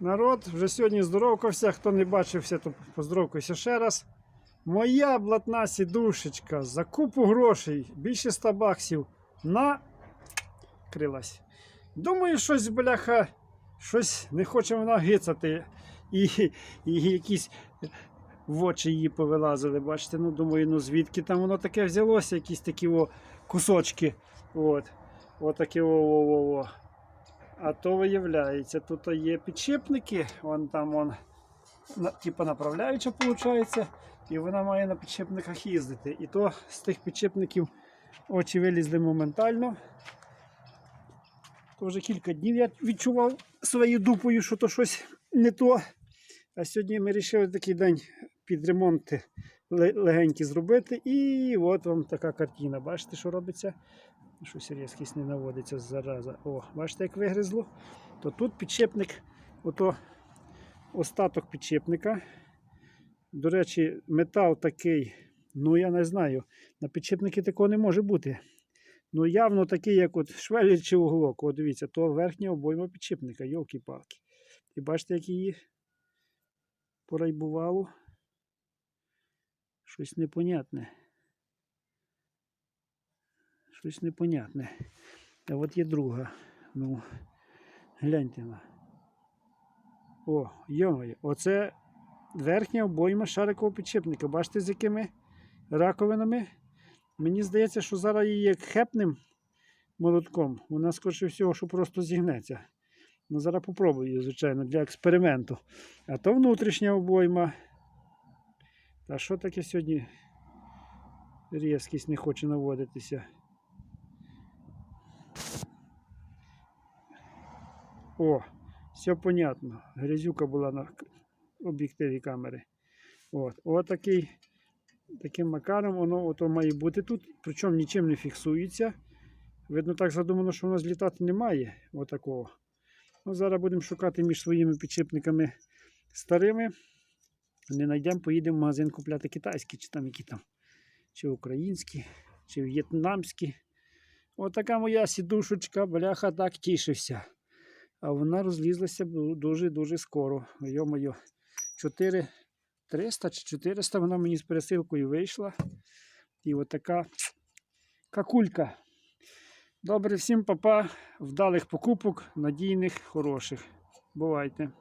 Народ, вже сьогодні здоровкався. Хто не бачився, то поздоровкайся ще раз. Моя блатна сідушечка за купу грошей, більше 100 баксів, накрилась. Думаю, щось, бляха, щось не хоче вона гицати. І, і якісь в очі її повилазили. Бачите, ну думаю, ну звідки там воно таке взялося, якісь такі о, кусочки. От. Отакі о-о-о-о. А то виявляється, тут є підшипники, вон там вон, на, типа направляюча виходить, і вона має на підшипниках їздити. І то з тих підшипників очі вилізли моментально. То вже кілька днів я відчував своєю дупою, що то щось не то. А сьогодні ми вирішили такий день під ремонти легенькі зробити. І от вам така картина. Бачите, що робиться? Щось різкість не наводиться зараза. О, бачите, як вигризло? То тут підшипник, ото остаток підшипника. До речі, метал такий, ну я не знаю. На підшипники такого не може бути. Ну, явно такий, як от швелір чи уголок. От дивіться, то верхня обойма підшипника, йолки-палки. І бачите, як її порайбувало. Щось непонятне. Щось непонятне. А от є друга. Ну, гляньте на. О, йомає. Оце верхня обойма шарикового підшипника. Бачите, з якими раковинами? Мені здається, що зараз її як хепнем молотком, вона скоріше всього, що просто зігнеться. Ну, зараз попробую звичайно, для експерименту. А то внутрішня обойма. Та що таке сьогодні різкість не хоче наводитися? О, все понятно. Грязюка була на об'єктиві камери. От, отакий, таким макаром воно ото має бути тут. Причому нічим не фіксується. Видно, так задумано, що воно злітати не має. Отакого. Ну, зараз будемо шукати між своїми підшипниками старими. Не знайдемо, поїдемо в магазин купляти китайські, чи там які там, чи українські, чи в'єтнамські. Отака моя сідушечка, бляха, так тішився. А вона розлізлася дуже-дуже скоро. Йо-моє, 4 300 чи 400 вона мені з пересилкою вийшла. І отака какулька. Добре, всім папа, вдалих покупок, надійних, хороших. Бувайте.